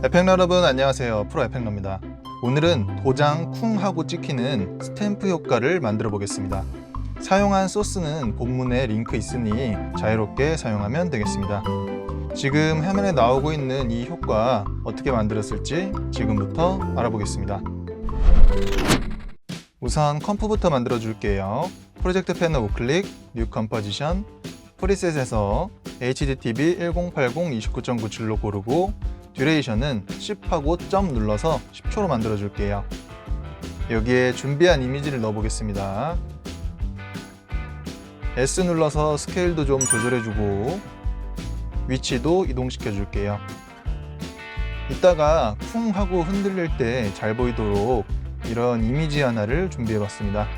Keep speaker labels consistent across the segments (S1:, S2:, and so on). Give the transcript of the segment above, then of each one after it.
S1: 에펙러 여러분 안녕하세요. 프로 에펙러입니다. 오늘은 도장 쿵 하고 찍히는 스탬프 효과를 만들어 보겠습니다. 사용한 소스는 본문에 링크 있으니 자유롭게 사용하면 되겠습니다. 지금 화면에 나오고 있는 이 효과 어떻게 만들었을지 지금부터 알아보겠습니다. 우선 컴프부터 만들어 줄게요. 프로젝트 패널 우클릭 뉴 컴포지션 프리셋에서 HDTV 1080 29.97로 고르고 듀레이션은 10하고 점 눌러서 10초로 만들어 줄게요. 여기에 준비한 이미지를 넣어 보겠습니다. S 눌러서 스케일도 좀 조절해 주고 위치도 이동시켜 줄게요. 이따가 쿵 하고 흔들릴 때 잘 보이도록 이런 이미지 하나를 준비해 봤습니다.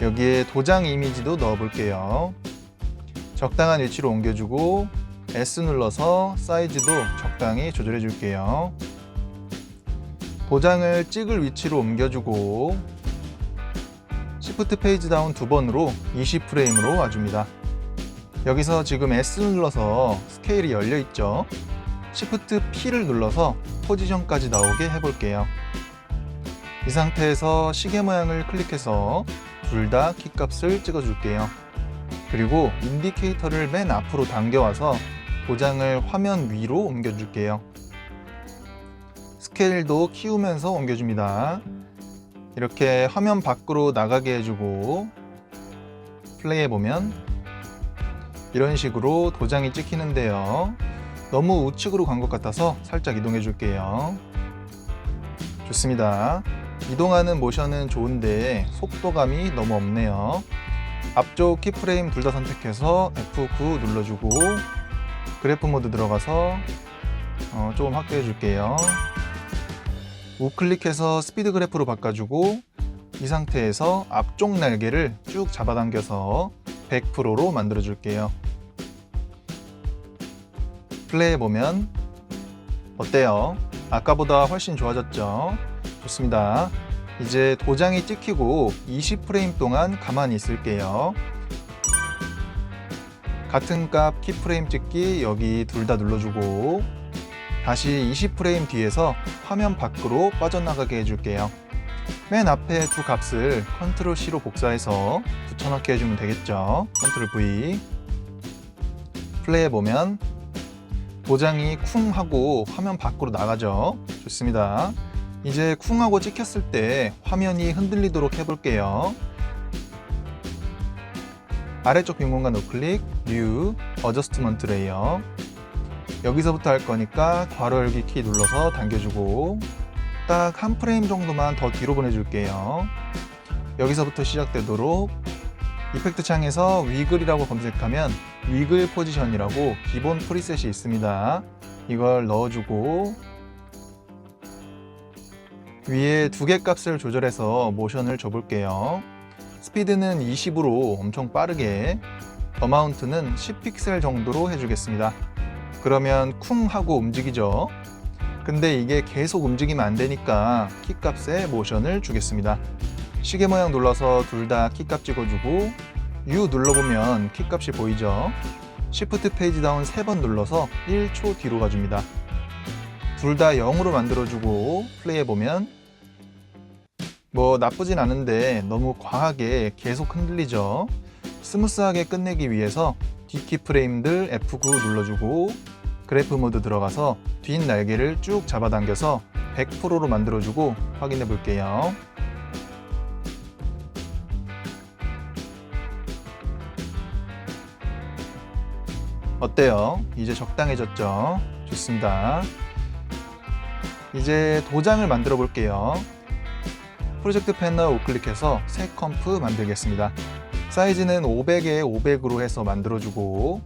S1: 여기에 도장 이미지도 넣어 볼게요. 적당한 위치로 옮겨주고 S 눌러서 사이즈도 적당히 조절해 줄게요. 도장을 찍을 위치로 옮겨주고 Shift 페이지 다운 두 번으로 20프레임으로 와줍니다. 여기서 지금 S 눌러서 스케일이 열려 있죠. Shift P를 눌러서 포지션까지 나오게 해볼게요. 이 상태에서 시계 모양을 클릭해서 둘 다 키값을 찍어줄게요. 그리고 인디케이터를 맨 앞으로 당겨와서 도장을 화면 위로 옮겨줄게요. 스케일도 키우면서 옮겨줍니다. 이렇게 화면 밖으로 나가게 해주고 플레이해 보면 이런 식으로 도장이 찍히는데요. 너무 우측으로 간 것 같아서 살짝 이동해 줄게요. 좋습니다. 이동하는 모션은 좋은데 속도감이 너무 없네요. 앞쪽 키프레임 둘 다 선택해서 F9 눌러주고 그래프 모드 들어가서 어, 조금 확대해 줄게요. 우클릭해서 스피드 그래프로 바꿔주고 이 상태에서 앞쪽 날개를 쭉 잡아당겨서 100%로 만들어 줄게요. 플레이해 보면 어때요? 아까보다 훨씬 좋아졌죠? 좋습니다. 이제 도장이 찍히고 20프레임 동안 가만히 있을게요. 같은 값 키프레임 찍기 여기 둘 다 눌러주고 다시 20프레임 뒤에서 화면 밖으로 빠져나가게 해줄게요. 맨 앞에 두 값을 컨트롤 C로 복사해서 붙여넣기 해주면 되겠죠. 컨트롤 V 플레이해 보면 도장이 쿵 하고 화면 밖으로 나가죠. 좋습니다. 이제 쿵 하고 찍혔을 때 화면이 흔들리도록 해볼게요. 아래쪽 빈 공간 우클릭, 뉴, 어저스트먼트 레이어 여기서부터 할 거니까 괄호 열기 키 눌러서 당겨주고 딱 한 프레임 정도만 더 뒤로 보내줄게요. 여기서부터 시작되도록 이펙트 창에서 위글이라고 검색하면 위글 포지션이라고 기본 프리셋이 있습니다. 이걸 넣어주고 위에 두 개 값을 조절해서 모션을 줘볼게요. 스피드는 20으로 엄청 빠르게 어마운트는 10픽셀 정도로 해주겠습니다. 그러면 쿵 하고 움직이죠. 근데 이게 계속 움직이면 안 되니까 키값에 모션을 주겠습니다. 시계 모양 눌러서 둘 다 키값 찍어주고 U 눌러보면 키값이 보이죠. Shift 페이지 다운 세번 눌러서 1초 뒤로 가줍니다. 둘 다 0으로 만들어주고 플레이해보면 뭐 나쁘진 않은데 너무 과하게 계속 흔들리죠. 스무스하게 끝내기 위해서 뒷키 프레임들 F9 눌러주고 그래프 모드 들어가서 뒷 날개를 쭉 잡아당겨서 100%로 만들어주고 확인해 볼게요. 어때요? 이제 적당해졌죠? 좋습니다. 이제 도장을 만들어 볼게요. 프로젝트 패널 우클릭해서 새 컴프 만들겠습니다. 사이즈는 500에 500으로 해서 만들어주고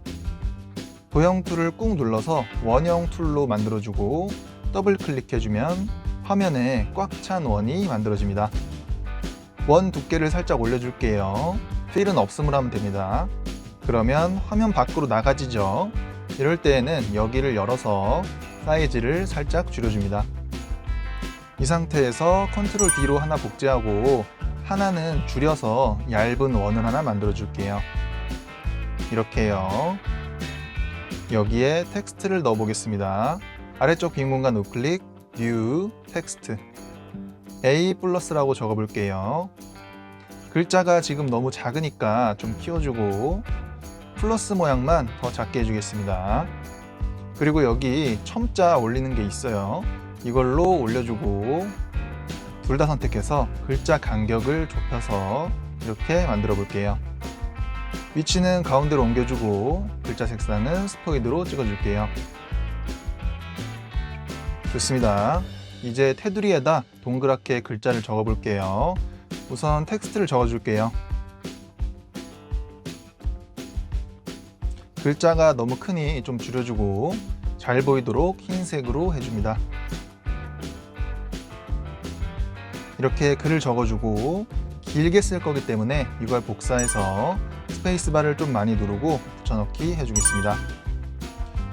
S1: 도형 툴을 꾹 눌러서 원형 툴로 만들어주고 더블 클릭해주면 화면에 꽉 찬 원이 만들어집니다. 원 두께를 살짝 올려줄게요. 필은 없음을 하면 됩니다. 그러면 화면 밖으로 나가지죠. 이럴 때에는 여기를 열어서 사이즈를 살짝 줄여줍니다. 이 상태에서 컨트롤 D로 하나 복제하고 하나는 줄여서 얇은 원을 하나 만들어 줄게요. 이렇게요. 여기에 텍스트를 넣어 보겠습니다. 아래쪽 빈 공간 우클릭, New, 텍스트. A 플러스라고 적어 볼게요. 글자가 지금 너무 작으니까 좀 키워주고 플러스 모양만 더 작게 해주겠습니다. 그리고 여기 첨자 올리는 게 있어요. 이걸로 올려주고 둘 다 선택해서 글자 간격을 좁혀서 이렇게 만들어 볼게요. 위치는 가운데로 옮겨주고 글자 색상은 스포이드로 찍어줄게요. 좋습니다. 이제 테두리에다 동그랗게 글자를 적어 볼게요. 우선 텍스트를 적어 줄게요. 글자가 너무 크니 좀 줄여주고 잘 보이도록 흰색으로 해줍니다. 이렇게 글을 적어주고 길게 쓸 거기 때문에 이걸 복사해서 스페이스바를 좀 많이 누르고 붙여넣기 해주겠습니다.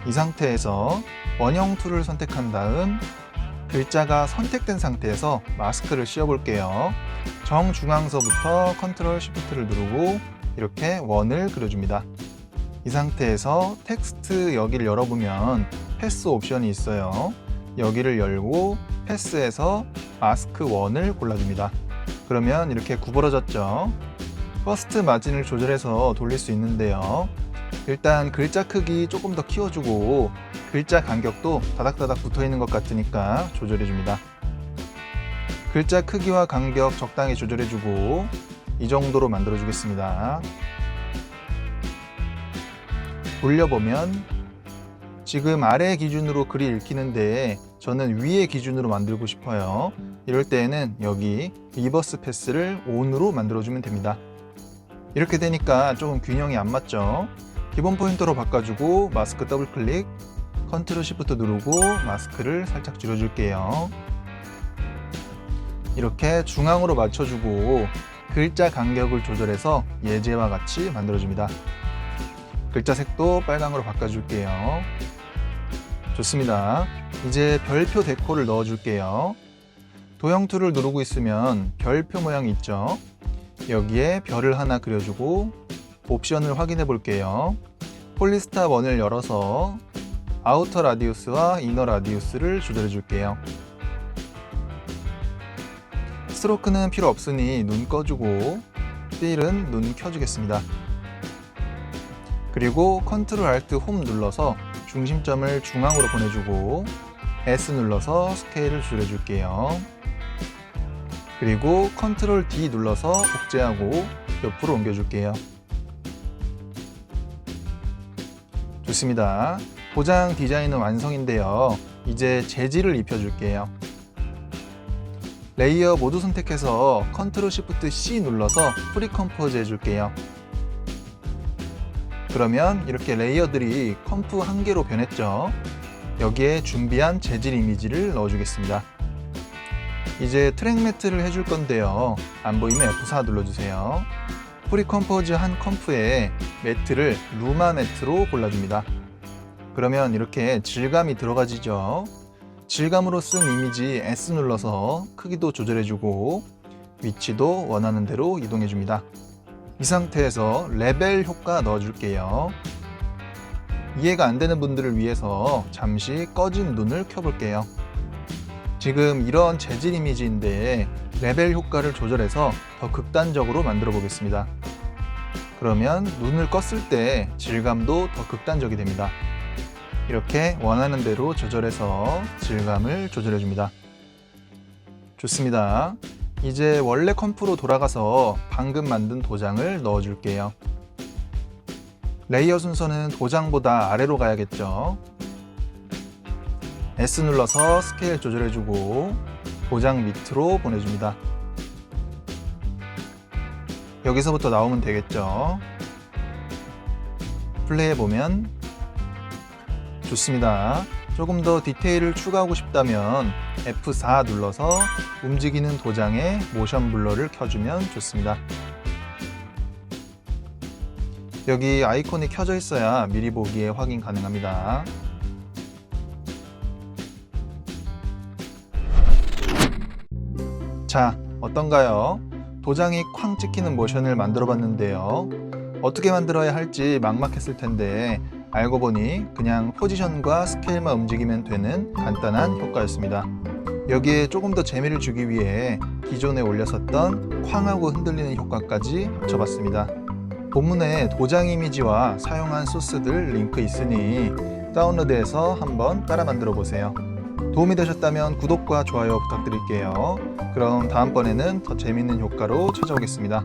S1: 이 상태에서 원형 툴을 선택한 다음 글자가 선택된 상태에서 마스크를 씌워볼게요. 정중앙서부터 컨트롤 시프트를 누르고 이렇게 원을 그려줍니다. 이 상태에서 텍스트 여기를 열어보면 패스 옵션이 있어요. 여기를 열고 패스해서 마스크 원을 골라줍니다. 그러면 이렇게 구부러졌죠. 퍼스트 마진을 조절해서 돌릴 수 있는데요. 일단 글자 크기 조금 더 키워주고 글자 간격도 다닥다닥 붙어 있는 것 같으니까 조절해줍니다. 글자 크기와 간격 적당히 조절해주고 이 정도로 만들어주겠습니다. 돌려보면 지금 아래 기준으로 글이 읽히는데 저는 위에 기준으로 만들고 싶어요. 이럴 때에는 여기 리버스 패스를 ON으로 만들어주면 됩니다. 이렇게 되니까 조금 균형이 안 맞죠? 기본 포인터로 바꿔주고 마스크 더블 클릭, 컨트롤 시프트 누르고 마스크를 살짝 줄여줄게요. 이렇게 중앙으로 맞춰주고 글자 간격을 조절해서 예제와 같이 만들어줍니다. 글자 색도 빨강으로 바꿔줄게요. 좋습니다. 이제 별표 데코를 넣어줄게요. 도형 툴을 누르고 있으면 별표 모양이 있죠. 여기에 별을 하나 그려주고 옵션을 확인해 볼게요. 폴리스타 원을 열어서 아우터 라디우스와 이너 라디우스를 조절해 줄게요. 스트로크는 필요 없으니 눈 꺼주고 필은 눈 켜주겠습니다. 그리고 컨트롤 알트 홈 눌러서 중심점을 중앙으로 보내주고 S 눌러서 스케일을 줄여줄게요. 그리고 컨트롤 D 눌러서 복제하고 옆으로 옮겨줄게요. 좋습니다. 도장 디자인은 완성인데요. 이제 재질을 입혀줄게요. 레이어 모두 선택해서 컨트롤 시프트 C 눌러서 프리 컴포즈 해줄게요. 그러면 이렇게 레이어들이 컴프 한 개로 변했죠. 여기에 준비한 재질 이미지를 넣어주겠습니다. 이제 트랙 매트를 해줄 건데요. 안 보이면 F4 눌러주세요. 프리 컴포즈 한 컴프에 매트를 루마 매트로 골라줍니다. 그러면 이렇게 질감이 들어가지죠. 질감으로 쓴 이미지 S 눌러서 크기도 조절해주고 위치도 원하는 대로 이동해줍니다. 이 상태에서 레벨 효과 넣어줄게요. 이해가 안 되는 분들을 위해서 잠시 꺼진 눈을 켜볼게요. 지금 이런 재질 이미지인데 레벨 효과를 조절해서 더 극단적으로 만들어 보겠습니다. 그러면 눈을 껐을 때 질감도 더 극단적이 됩니다. 이렇게 원하는 대로 조절해서 질감을 조절해 줍니다. 좋습니다. 이제 원래 컴프로 돌아가서 방금 만든 도장을 넣어 줄게요. 레이어 순서는 도장보다 아래로 가야겠죠. S 눌러서 스케일 조절해주고 도장 밑으로 보내줍니다. 여기서부터 나오면 되겠죠. 플레이해보면 좋습니다. 조금 더 디테일을 추가하고 싶다면 F4 눌러서 움직이는 도장에 모션 블러를 켜주면 좋습니다. 여기 아이콘이 켜져 있어야 미리 보기에 확인 가능합니다. 자, 어떤가요? 도장이 쾅 찍히는 모션을 만들어 봤는데요. 어떻게 만들어야 할지 막막했을 텐데 알고 보니 그냥 포지션과 스케일만 움직이면 되는 간단한 효과였습니다. 여기에 조금 더 재미를 주기 위해 기존에 올렸었던 쾅하고 흔들리는 효과까지 합쳐봤습니다. 본문에 도장 이미지와 사용한 소스들 링크 있으니 다운로드해서 한번 따라 만들어 보세요. 도움이 되셨다면 구독과 좋아요 부탁드릴게요. 그럼 다음번에는 더 재밌는 효과로 찾아오겠습니다.